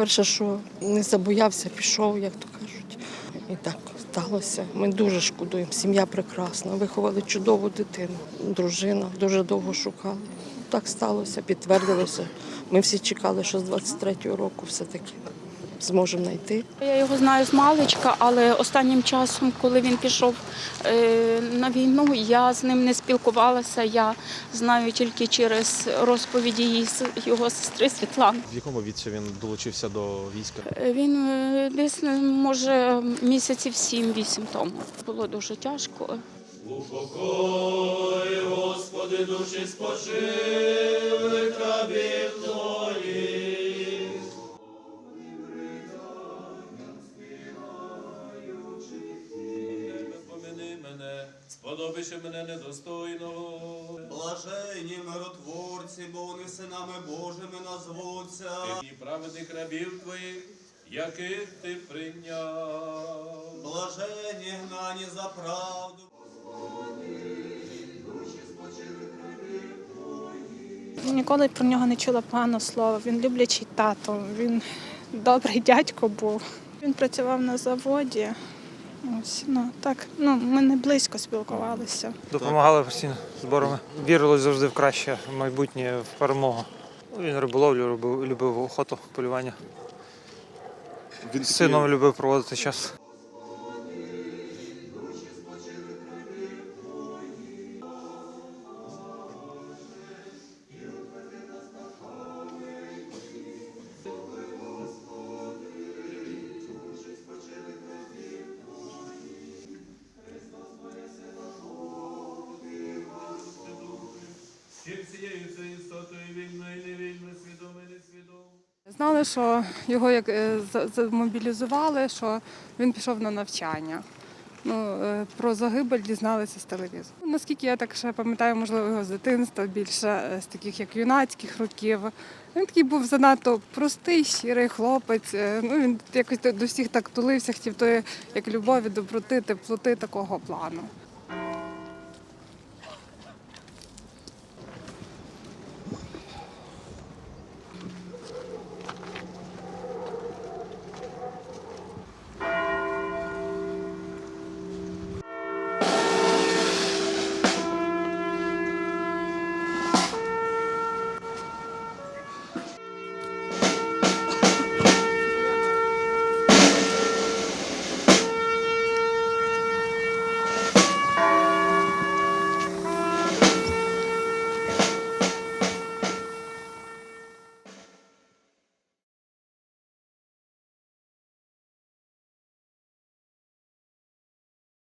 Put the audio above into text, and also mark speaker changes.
Speaker 1: Перше, що не забоявся, пішов, як то кажуть. І так сталося. Ми дуже шкодуємо. Сім'я прекрасна. Виховали чудову дитину. Дружина дуже довго шукали. Так сталося, підтвердилося. Ми всі чекали, що з 23-го року все-таки зможемо знайти.
Speaker 2: Я його знаю з маличка, але останнім часом, коли він пішов е, на війну, я з ним не спілкувалася. Я знаю тільки через розповіді його сестри Світлани.
Speaker 3: В якому віці він долучився до війська?
Speaker 2: Е, Він е, десь може місяців 7-8 тому. Було дуже тяжко.
Speaker 4: Господи, душі Помини сподобиши мене недостойного.
Speaker 5: Блаженні миротворці, бо вони синами Божими назвуться.
Speaker 4: І праведних рабів твоїх, яких ти прийняв.
Speaker 5: Блаженні гнані за правду.
Speaker 6: Ніколи про нього не чула поганого слова. Він люблячий тато, він добрий дядько був. Він працював на заводі. Ось, ну, так, ну, ми не близько спілкувалися.
Speaker 7: Допомагали постійно зборами. Вірили завжди в краще майбутнє, в перемогу. Він риболовлю робив, любив охоту, полювання.
Speaker 8: Він
Speaker 7: З сином любив проводити час.
Speaker 4: Всім цією істотою вільно невільно, свідомо несвідомо.
Speaker 9: Знали, що його як е, замобілізували, що він пішов на навчання. Ну, е, про загибель дізналися з телевізору. Наскільки я так ще пам'ятаю, можливо, його з дитинства більше е, з таких як юнацьких років. Він такий був занадто простий, щирий хлопець. Ну, він якось до всіх так тулився, хотів тої як любові, доброти, теплоти такого плану.